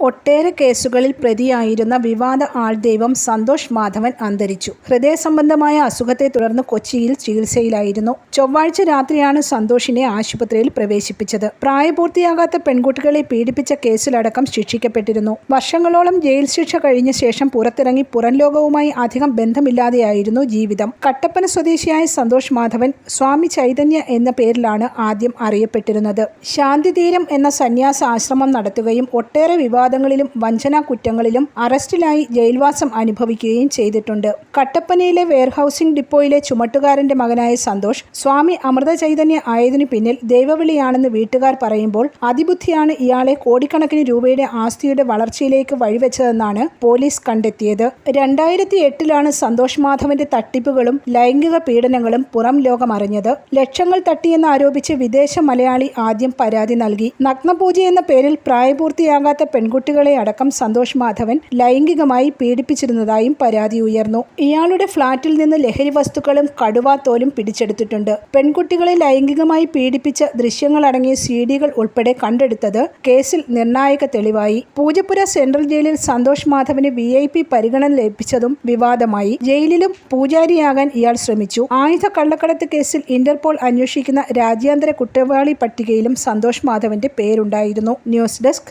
ഒട്ടേറെ കേസുകളിൽ പ്രതിയായിരുന്ന വിവാദ ആൾദൈവം സന്തോഷ് മാധവൻ അന്തരിച്ചു. ഹൃദയ സംബന്ധമായ അസുഖത്തെ തുടർന്ന് കൊച്ചിയിൽ ചികിത്സയിലായിരുന്നു. ചൊവ്വാഴ്ച രാത്രിയാണ് സന്തോഷിനെ ആശുപത്രിയിൽ പ്രവേശിപ്പിച്ചത്. പ്രായപൂർത്തിയാകാത്ത പെൺകുട്ടികളെ പീഡിപ്പിച്ച കേസിലടക്കം ശിക്ഷിക്കപ്പെട്ടിരുന്നു. വർഷങ്ങളോളം ജയിൽ ശിക്ഷ കഴിഞ്ഞ ശേഷം പുറത്തിറങ്ങി പുറം ലോകവുമായി അധികം ബന്ധമില്ലാതെയായിരുന്നു ജീവിതം. കട്ടപ്പന സ്വദേശിയായ സന്തോഷ് മാധവൻ സ്വാമി ചൈതന്യ എന്ന പേരിലാണ് ആദ്യം അറിയപ്പെട്ടിരുന്നത്. ശാന്തിതീരം എന്ന സന്യാസ ആശ്രമം നടത്തുകയും ഒട്ടേറെ വിവാദങ്ങളിലും വഞ്ചനാ കുറ്റങ്ങളിലും അറസ്റ്റിലായി ജയിൽവാസം അനുഭവിക്കുകയും ചെയ്തിട്ടുണ്ട്. കട്ടപ്പനയിലെ വെയർഹൌസിംഗ് ഡിപ്പോയിലെ ചുമട്ടുകാരന്റെ മകനായ സന്തോഷ് സ്വാമി അമൃത ചൈതന്യ ആയതിനു പിന്നിൽ ദൈവവിളിയാണെന്ന് വീട്ടുകാർ പറയുമ്പോൾ അതിബുദ്ധിയാണ് ഇയാളെ കോടിക്കണക്കിന് രൂപയുടെ ആസ്തിയുടെ വളർച്ചയിലേക്ക് വഴിവെച്ചതെന്നാണ് പോലീസ് കണ്ടെത്തിയത്. രണ്ടായിരത്തി എട്ടിലാണ് സന്തോഷ് മാധവന്റെ തട്ടിപ്പുകളും ലൈംഗിക പീഡനങ്ങളും പുറം ലോകം അറിഞ്ഞത് ലക്ഷങ്ങൾ തട്ടിയെന്ന് ആരോപിച്ച് വിദേശ മലയാളി ആദ്യം പരാതി നൽകി. നഗ്നപൂജ എന്ന പേരിൽ പ്രായപൂർത്തിയാകാത്ത പെൺകുട്ടികളെ അടക്കം സന്തോഷ് മാധവൻ ലൈംഗികമായി പീഡിപ്പിച്ചിരുന്നതായും പരാതി ഉയർന്നു. ഇയാളുടെ ഫ്ളാറ്റിൽ നിന്ന് ലഹരി വസ്തുക്കളും കടുവാത്തോലും പിടിച്ചെടുത്തിട്ടുണ്ട്. പെൺകുട്ടികളെ ലൈംഗികമായി പീഡിപ്പിച്ച ദൃശ്യങ്ങളടങ്ങിയ സി ഡികൾ ഉൾപ്പെടെ കണ്ടെടുത്തത് കേസിൽ നിർണായക തെളിവായി. പൂജപ്പുര സെൻട്രൽ ജയിലിൽ സന്തോഷ് മാധവന് വി ഐ പി പരിഗണന ലഭിച്ചതും വിവാദമായി. ജയിലിലും പൂജാരിയാകാൻ ഇയാൾ ശ്രമിച്ചു. ആയുധ കള്ളക്കടത്ത് കേസിൽ ഇന്റർപോൾ അന്വേഷിക്കുന്ന രാജ്യാന്തര കുറ്റവാളി പട്ടികയിലും സന്തോഷ് മാധവന്റെ പേരുണ്ടായിരുന്നു. News desk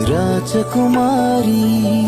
राजकुमारी।